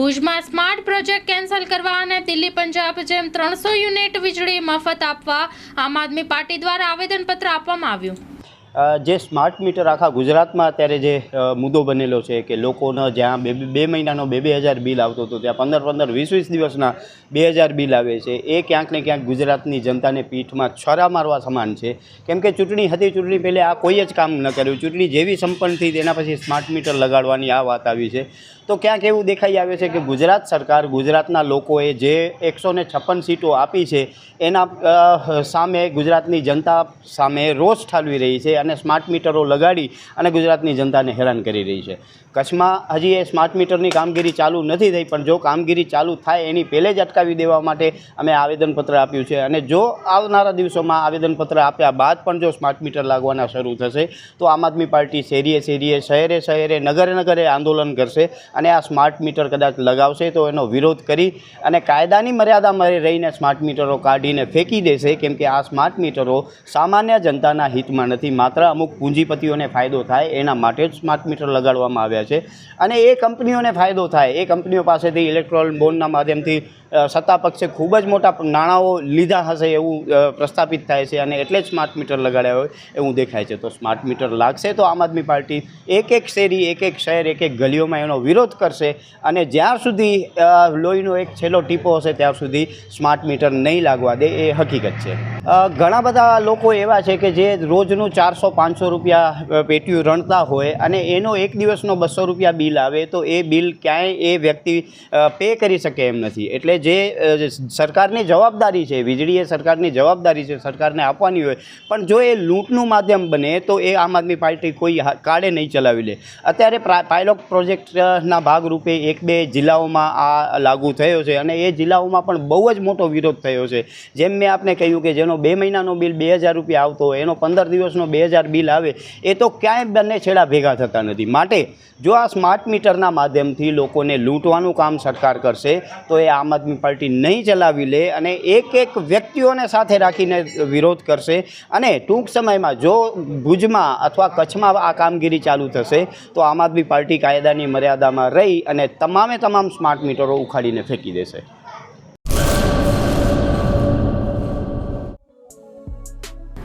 ભુજમાં smart project cancel કરવા અને દિલ્હી, પંજાબ જેમ ત્રણસો યુનિટ વીજળી મફત આપવા આમ આદમી પાર્ટી દ્વારા આવેદનપત્ર આપવામાં આવ્યું. જે સ્માર્ટ મીટર આખા ગુજરાતમાં અત્યારે જે મુદ્દો બનેલો છે કે લોકોનો જ્યાં બે બે મહિનાનો બે બે હજાર બિલ આવતો હતો, ત્યાં પંદર પંદર, વીસ વીસ દિવસના બે હજાર બિલ આવે છે. એ ક્યાંક ને ક્યાંક ગુજરાતની જનતાને પીઠમાં છરા મારવા સમાન છે. કેમ કે ચૂંટણી હતી, ચૂંટણી પહેલે આ કોઈ જ કામ ન કર્યું. ચૂંટણી જેવી સંપન્ન થઈ, તેના પછી સ્માર્ટ મીટર લગાડવાની આ વાત આવી છે. તો ક્યાંક એવું દેખાઈ આવે છે કે ગુજરાત સરકાર ગુજરાતના લોકોએ જે એકસો ને છપ્પન સીટો આપી છે, એના સામે ગુજરાતની જનતા સામે રોષ ઠાલવી રહી છે અને સ્માર્ટ મીટરો લગાડી અને ગુજરાતની જનતાને હેરાન કરી રહી છે. કચ્છમાં હજી એ સ્માર્ટ મીટરની કામગીરી ચાલુ નથી થઈ, પણ જો કામગીરી ચાલુ થાય એની પહેલે જ અટકાવી દેવા માટે અમે આવેદનપત્ર આપ્યું છે. અને જો આવનારા દિવસોમાં આવેદનપત્ર આપ્યા બાદ પણ જો સ્માર્ટ મીટર લાગવાના શરૂ થશે, તો આમ આદમી પાર્ટી શેરીએ શેરીએ, શહેરે શહેરે, નગરે નગરે આંદોલન કરશે અને આ સ્માર્ટ મીટર કદાચ લગાવશે તો એનો વિરોધ કરી અને કાયદાની મર્યાદામાં રહીને સ્માર્ટ મીટરો કાઢીને ફેંકી દેશે, કેમ કે આ સ્માર્ટ મીટરો સામાન્ય જનતાના હિતમાં નથી. માત્ર અમુક પૂંજીપતિઓને ફાયદો થાય એના માટે જ સ્માર્ટ મીટર લગાડવામાં આવ્યા છે. અને એ કંપનીઓને ફાયદો થાય. એ કંપનીઓ પાસેથી ઇલેક્ટ્રોલ બોન્ડના માધ્યમથી સત્તા પક્ષે ખૂબ જ મોટા નાણાંઓ લીધા હશે એવું પ્રસ્થાપિત થાય છે અને એટલે જ સ્માર્ટ મીટર લગાડ્યા હોય એવું દેખાય છે. તો સ્માર્ટ મીટર લાગશે તો આમ આદમી પાર્ટી એક એક શેરી, એક એક શહેર, એક એક ગલીઓમાં એનો વિરોધ કરશે અને જ્યાં સુધી લોહીનો એક છેલ્લો ટીપો હશે ત્યાં સુધી સ્માર્ટ મીટર નહીં લાગવા દે એ હકીકત છે. ઘણા બધા લોકો એવા છે કે જે રોજનું ચારસો, પાંચસો રૂપિયા પેટીયું રણતા હોય અને એનો એક દિવસનો બસો રૂપિયા બિલ આવે તો એ બિલ ક્યાંય એ વ્યક્તિ પે કરી શકે એમ નથી. એટલે જે સરકારની જવાબદારી છે વીજળી એ સરકારની જવાબદારી છે, સરકારને આપવાની હોય, પણ જો એ લૂંટનું માધ્યમ બને તો એ આમ આદમી પાર્ટી કોઈ કાળે નહીં ચલાવી લે. અત્યારે પાયલોટ પ્રોજેક્ટના ભાગરૂપે એક, બે જિલ્લાઓમાં આ લાગુ થયો છે અને એ જિલ્લાઓમાં પણ બહુ જ મોટો વિરોધ થયો છે. જેમ મેં આપને કહ્યું કે જેનો બે મહિનાનો બિલ બે હજાર રૂપિયા આવતો હોય, એનો પંદર દિવસનો બે હજાર બિલ આવે, એ તો ક્યાંય બંને છેડા ભેગા થતા નથી. માટે જો આ સ્માર્ટ મીટરના માધ્યમથી લોકોને લૂંટવાનું કામ સરકાર કરશે, તો એ આમ આદમી પાર્ટી નહીં ચલાવી લે અને એક એક વ્યક્તિઓને સાથે રાખીને વિરોધ કરશે. અને ટૂંક સમયમાં જો ભુજમાં અથવા કચ્છમાં આ કામગીરી ચાલુ થશે, તો આમ આદમી પાર્ટી કાયદાની મર્યાદામાં રહી અને તમામે તમામ સ્માર્ટ મીટરો ઉખાડીને ફેંકી દેશે.